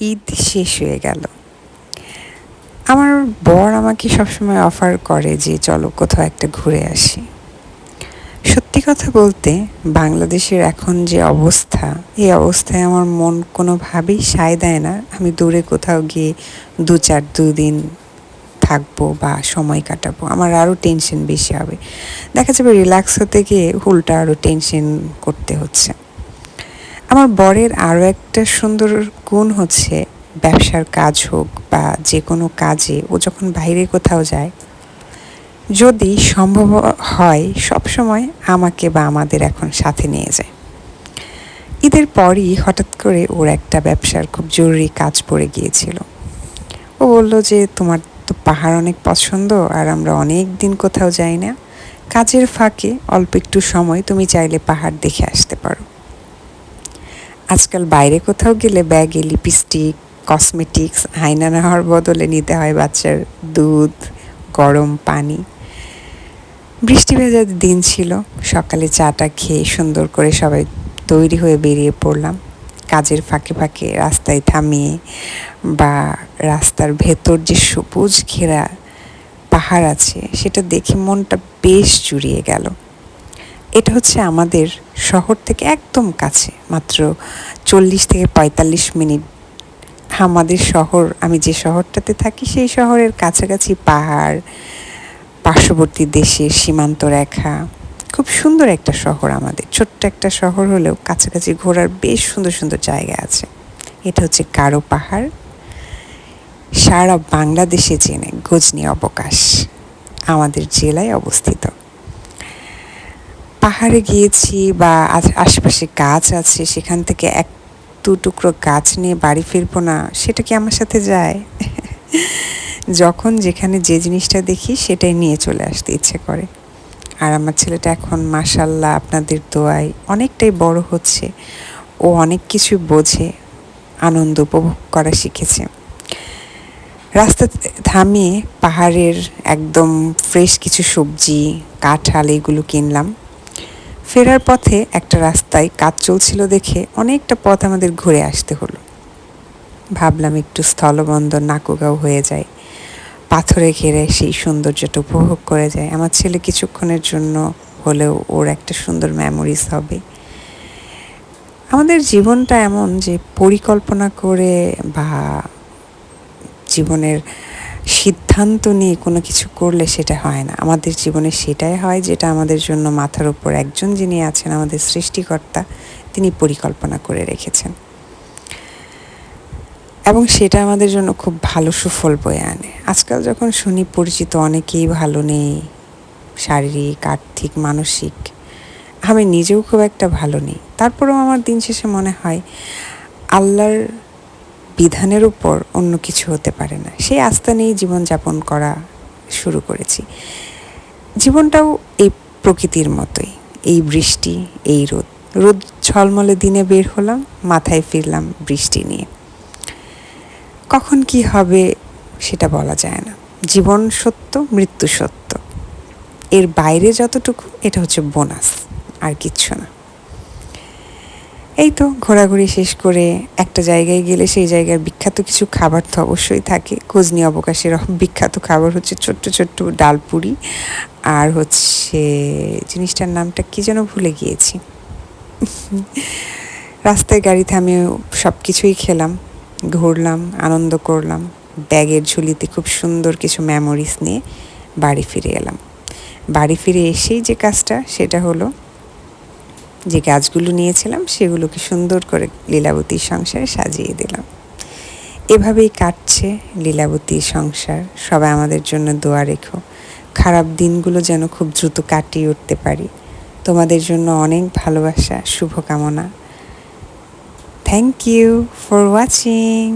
ঈদ শেষ হয়ে গেল। আমার বর আমাকে সবসময় অফার করে যে, চলো কোথাও একটা ঘুরে আসি। সত্যি কথা বলতে, বাংলাদেশের এখন যে অবস্থা, এই অবস্থায় আমার মন কোনোভাবেই সায় দেয় না। আমি দূরে কোথাও গিয়ে দু চার দুদিন থাকব বা সময় কাটাবো, আমার আরও টেনশন বেশি হবে। দেখা যাবে রিল্যাক্স হতে গিয়ে উল্টা আরও টেনশন করতে হচ্ছে। আমার বরের আরও একটা সুন্দর গুণ হচ্ছে ব্যবসার কাজ হোক বা যে কোনো কাজে ও যখন বাইরে কোথাও যায়, যদি সম্ভব হয় সব সময় আমাকে বা আমাদের এখন সাথে নিয়ে যায়। ঈদের পরই হঠাৎ করে ওর একটা ব্যবসার খুব জরুরি কাজ পড়ে গিয়েছিল। ও বলল যে, তোমার তো পাহাড় অনেক পছন্দ আর আমরা অনেক দিন কোথাও যাই না। কাজের ফাঁকে অল্প একটু সময় তুমি চাইলে পাহাড় দেখে আসতে পারো। আজকাল বাইরে কোথাও গেলে ব্যাগে লিপস্টিক কসমেটিক্স আয়না নেওয়ার বদলে নিতে হয় বাচ্চার দুধ, গরম পানি। বৃষ্টি ভেজা দিন ছিল, সকালে চাটা খেয়ে সুন্দর করে সবাই তৈরি হয়ে বেরিয়ে পড়লাম। কাজের ফাঁকে ফাঁকে রাস্তায় থামিয়ে বা রাস্তার ভেতর যে সবুজ ঘেরা পাহাড় আছে, সেটা দেখে মনটা বেশ জুড়িয়ে গেল। এটা হচ্ছে আমাদের শহর থেকে একদম কাছে, মাত্র চল্লিশ থেকে পঁয়তাল্লিশ মিনিট। আমাদের শহর, আমি যে শহরটাতে থাকি সেই শহরের কাছাকাছি পাহাড়, পার্শ্ববর্তী দেশের সীমান্ত রেখা। খুব সুন্দর একটা শহর আমাদের। ছোট্ট একটা শহর হলেও কাছাকাছি ঘোরার বেশ সুন্দর সুন্দর জায়গা আছে। এটা হচ্ছে কারও পাহাড়। সারা বাংলাদেশে চেনে গজনি অবকাশ। আমাদের জেলায় অবস্থিত। পাহাড়ে গিয়েছি বা আশেপাশে গাছ আছে, সেখান থেকে এক দু টুকরো গাছ নিয়ে বাড়ি ফিরবো না, সেটা কি আমার সাথে যায়? যখন যেখানে যে জিনিসটা দেখি, সেটাই নিয়ে চলে আসতে ইচ্ছে করে। আর আমার ছেলেটা এখন মাসাল্লাহ আপনাদের দোয়ায় অনেকটাই বড় হচ্ছে। ও অনেক কিছু বোঝে, আনন্দ উপভোগ করা শিখেছে। রাস্তা থামিয়ে পাহাড়ের একদম ফ্রেশ কিছু সবজি, কাঁঠাল, এগুলো কিনলাম। ফেরার পথে একটা রাস্তায় কাজ চলছিল দেখে অনেকটা পথ আমাদের ঘুরে আসতে হলো। ভাবলাম একটু স্থলবন্দর নাকুগাঁও হয়ে যায়। পাথরে ঘেরে সেই সৌন্দর্যটা উপভোগ করে যায়। আমার ছেলে কিছুক্ষণের জন্য হলেও ওর একটা সুন্দর মেমোরিজ হবে। আমাদের জীবনটা এমন যে পরিকল্পনা করে বা জীবনের সিদ্ধান্ত নিয়ে কোনো কিছু করলে সেটা হয় না। আমাদের জীবনে সেটাই হয় যেটা আমাদের জন্য মাথার উপর একজন যিনি আছেন, আমাদের সৃষ্টিকর্তা, তিনি পরিকল্পনা করে রেখেছেন। এবং সেটা আমাদের জন্য খুব ভালো সুফল বয়ে আনে। আজকাল যখন শুনি, পরিচিত অনেকেই ভালো নেই, শারীরিক, আর্থিক, মানসিক, আমি নিজেও খুব একটা ভালো নেই। তারপরেও আমার দিন শেষে মনে হয়, আল্লাহর বিধানের উপর অন্য কিছু হতে পারে না। সেই আস্থা নিয়েই জীবনযাপন করা শুরু করেছি। জীবনটাও এই প্রকৃতির মতোই। এই বৃষ্টি, এই রোদ। রোদ ঝলমলে দিনে বের হলাম, মাথায় ফিরলাম বৃষ্টি নিয়ে। কখন কি হবে সেটা বলা যায় না। জীবন সত্য, মৃত্যু সত্য। এর বাইরে যতটুকু, এটা হচ্ছে বোনাস, আর কিচ্ছু না। এই তো ঘোরাঘুরি শেষ করে একটা জায়গায় গেলে সেই জায়গার বিখ্যাত কিছু খাবার তো অবশ্যই থাকে। কোজনি অবকাশের বিখ্যাত খাবার হচ্ছে ছোট্ট ছোট্ট ডালপুরি আর হচ্ছে জিনিসটার নামটা কী যেন ভুলে গিয়েছি। রাস্তায় গাড়ি থামিয়ে সব কিছুই খেলাম, ঘুরলাম, আনন্দ করলাম, ব্যাগের ঝুলিতে খুব সুন্দর কিছু মেমোরিজ নিয়ে বাড়ি ফিরে এলাম। বাড়ি ফিরে এসেই যে কাজটা, সেটা হলো যে গাছগুলো নিয়েছিলাম সেগুলোকে সুন্দর করে লীলাবতীর সংসারে সাজিয়ে দিলাম। এভাবেই কাটছে লীলাবতীর সংসার। সবাই আমাদের জন্য দোয়া রেখো। খারাপ দিনগুলো যেন খুব দ্রুত কাটিয়ে উঠতে পারি। তোমাদের জন্য অনেক ভালোবাসা, শুভকামনা। Thank you for watching